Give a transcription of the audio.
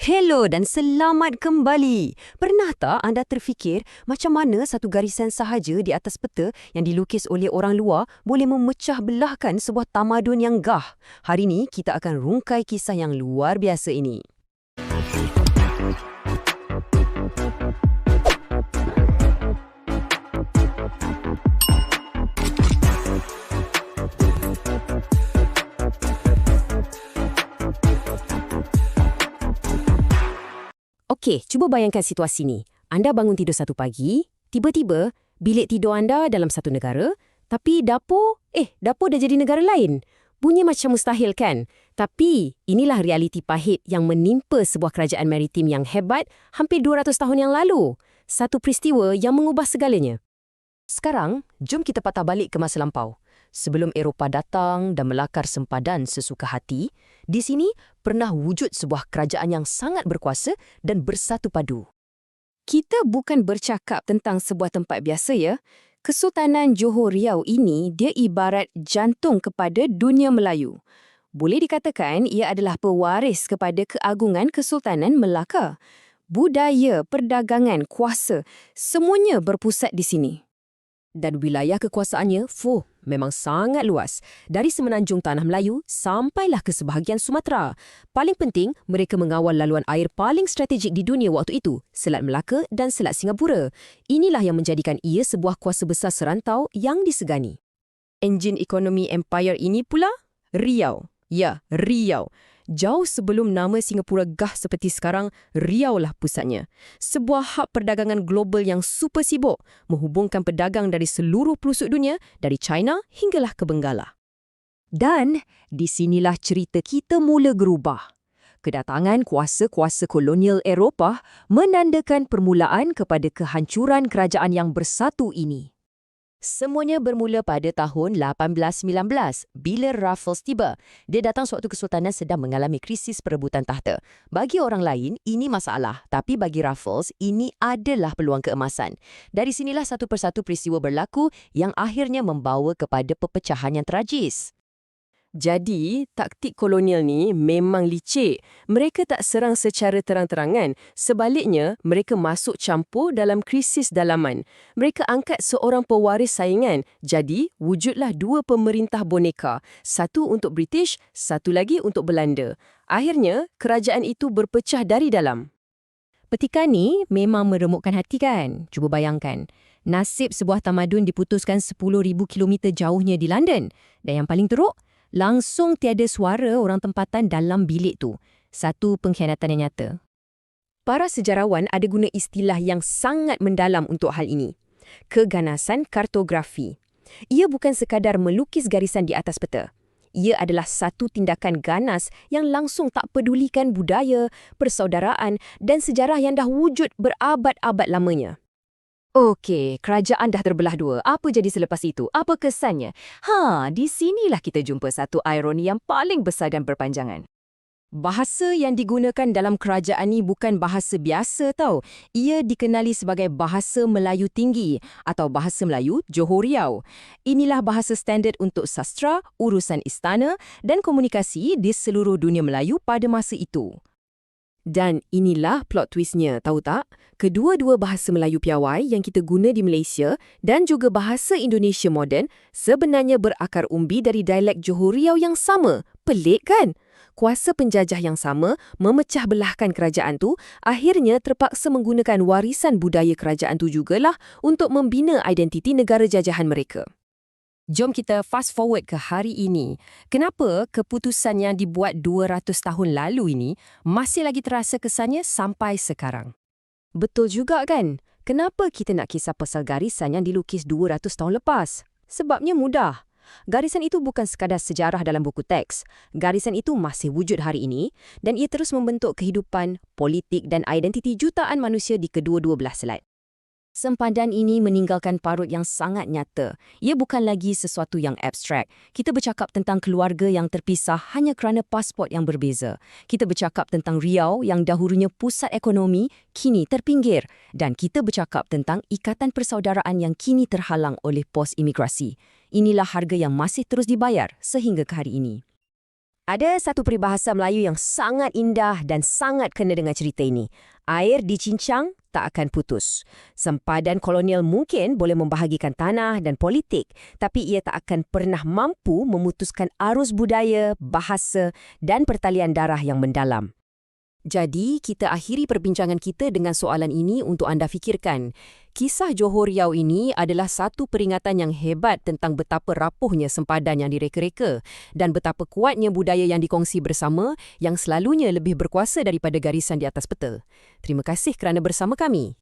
Hello dan selamat kembali. Pernah tak anda terfikir macam mana satu garisan sahaja di atas peta yang dilukis oleh orang luar boleh memecah belahkan sebuah tamadun yang gah? Hari ini kita akan rungkai kisah yang luar biasa ini. Okey, cuba bayangkan situasi ni. Anda bangun tidur satu pagi, tiba-tiba bilik tidur anda dalam satu negara, tapi dapur, eh, dapur dah jadi negara lain. Bunyi macam mustahil kan? Tapi inilah realiti pahit yang menimpa sebuah kerajaan maritim yang hebat hampir 200 tahun yang lalu. Satu peristiwa yang mengubah segalanya. Sekarang, jom kita patah balik ke masa lampau sebelum Eropah datang dan melakar sempadan sesuka hati, di sini pernah wujud sebuah kerajaan yang sangat berkuasa dan bersatu padu. Kita bukan bercakap tentang sebuah tempat biasa ya. Kesultanan Johor Riau ini dia ibarat jantung kepada dunia Melayu. Boleh dikatakan ia adalah pewaris kepada keagungan Kesultanan Melaka. Budaya, perdagangan, kuasa, semuanya berpusat di sini. Dan wilayah kekuasaannya, fuh, memang sangat luas. Dari semenanjung Tanah Melayu sampailah ke sebahagian Sumatera. Paling penting, mereka mengawal laluan air paling strategik di dunia waktu itu, Selat Melaka dan Selat Singapura. Inilah yang menjadikan ia sebuah kuasa besar serantau yang disegani. Enjin ekonomi empire ini pula, Riau. Ya, Riau. Jauh sebelum nama Singapura gah seperti sekarang, Riau lah pusatnya. Sebuah hub perdagangan global yang super sibuk, menghubungkan pedagang dari seluruh pelosok dunia, dari China hinggalah ke Benggala. Dan di sinilah cerita kita mula gerubah. Kedatangan kuasa-kuasa kolonial Eropah menandakan permulaan kepada kehancuran kerajaan yang bersatu ini. Semuanya bermula pada tahun 1819 bila Raffles tiba. Dia datang sewaktu Kesultanan sedang mengalami krisis perebutan tahta. Bagi orang lain, ini masalah. Tapi bagi Raffles, ini adalah peluang keemasan. Dari sinilah satu persatu peristiwa berlaku yang akhirnya membawa kepada perpecahan yang tragis. Jadi, taktik kolonial ni memang licik. Mereka tak serang secara terang-terangan. Sebaliknya, mereka masuk campur dalam krisis dalaman. Mereka angkat seorang pewaris saingan. Jadi, wujudlah dua pemerintah boneka. Satu untuk British, satu lagi untuk Belanda. Akhirnya, kerajaan itu berpecah dari dalam. Petikan ni memang meremukkan hati kan? Cuba bayangkan. Nasib sebuah tamadun diputuskan 10,000 km jauhnya di London. Dan yang paling teruk, langsung tiada suara orang tempatan dalam bilik tu. Satu pengkhianatan yang nyata. Para sejarawan ada guna istilah yang sangat mendalam untuk hal ini. Keganasan kartografi. Ia bukan sekadar melukis garisan di atas peta. Ia adalah satu tindakan ganas yang langsung tak pedulikan budaya, persaudaraan dan sejarah yang dah wujud berabad-abad lamanya. Okey, kerajaan dah terbelah dua. Apa jadi selepas itu? Apa kesannya? Ha, di sinilah kita jumpa satu ironi yang paling besar dan berpanjangan. Bahasa yang digunakan dalam kerajaan ini bukan bahasa biasa tau. Ia dikenali sebagai bahasa Melayu tinggi atau bahasa Melayu Johor Riau. Inilah bahasa standard untuk sastra, urusan istana dan komunikasi di seluruh dunia Melayu pada masa itu. Dan inilah plot twistnya, tahu tak? Kedua-dua bahasa Melayu piawai yang kita guna di Malaysia dan juga bahasa Indonesia moden sebenarnya berakar umbi dari dialek Johor Riau yang sama. Pelik kan? Kuasa penjajah yang sama memecah belahkan kerajaan tu akhirnya terpaksa menggunakan warisan budaya kerajaan tu jugalah untuk membina identiti negara jajahan mereka. Jom kita fast forward ke hari ini. Kenapa keputusan yang dibuat 200 tahun lalu ini masih lagi terasa kesannya sampai sekarang? Betul juga kan? Kenapa kita nak kisah pasal garisan yang dilukis 200 tahun lepas? Sebabnya mudah. Garisan itu bukan sekadar sejarah dalam buku teks. Garisan itu masih wujud hari ini dan ia terus membentuk kehidupan, politik dan identiti jutaan manusia di kedua-dua belah selat. Sempadan ini meninggalkan parut yang sangat nyata. Ia bukan lagi sesuatu yang abstrak. Kita bercakap tentang keluarga yang terpisah hanya kerana pasport yang berbeza. Kita bercakap tentang Riau yang dahulunya pusat ekonomi, kini terpinggir. Dan kita bercakap tentang ikatan persaudaraan yang kini terhalang oleh pos imigrasi. Inilah harga yang masih terus dibayar sehingga ke hari ini. Ada satu peribahasa Melayu yang sangat indah dan sangat kena dengan cerita ini. Air dicincang, tak akan putus. Sempadan kolonial mungkin boleh membahagikan tanah dan politik, tapi ia tak akan pernah mampu memutuskan arus budaya, bahasa dan pertalian darah yang mendalam. Jadi, kita akhiri perbincangan kita dengan soalan ini untuk anda fikirkan. Kisah Johor Riau ini adalah satu peringatan yang hebat tentang betapa rapuhnya sempadan yang direka-reka dan betapa kuatnya budaya yang dikongsi bersama yang selalunya lebih berkuasa daripada garisan di atas peta. Terima kasih kerana bersama kami.